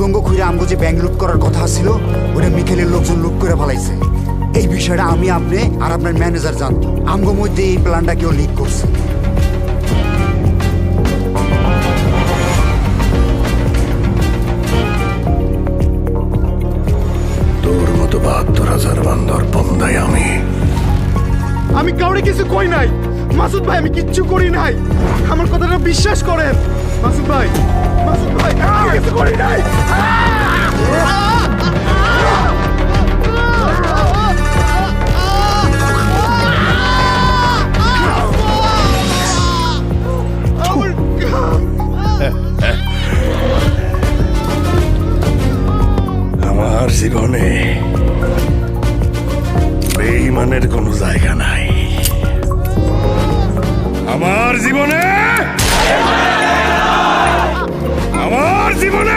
কইরা আমগো যে ব্যাংক লুট করার কথা ছিল ওটা মিখেলের লোকজন লুট করে ফেলাইছে। এই বিষয়টা আমি আপনি আর আপনার ম্যানেজার জানতো আমগো মধ্যে এই প্ল্যানটা কেউ লিক করছে। তোর মতো বাহাত্তর হাজার বান্দর বন্দাই আমি। আমি কাউরে কিছু কই নাই। মাসুদ ভাই, আমি কিচ্ছু করি নাই। আমার কথাটা বিশ্বাস করেন। মাসুদ ভাই মাসুদ ভাই কিছু করি নাই। আমার জীবনে বেইমানের কোনো জায়গা নাই। আমার জীবনে। আমার জীবনে।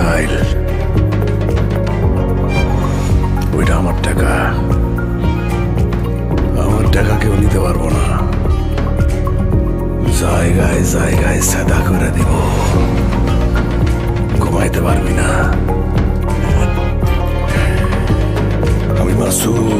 মিকাইল ওইটা আমার টাকা। আমার টাকা কেউ নিতে পারব না। জায়গায় জায়গায় সাদা করে দিব। ঘুমাইতে পারবি না। আমি মাসুদ।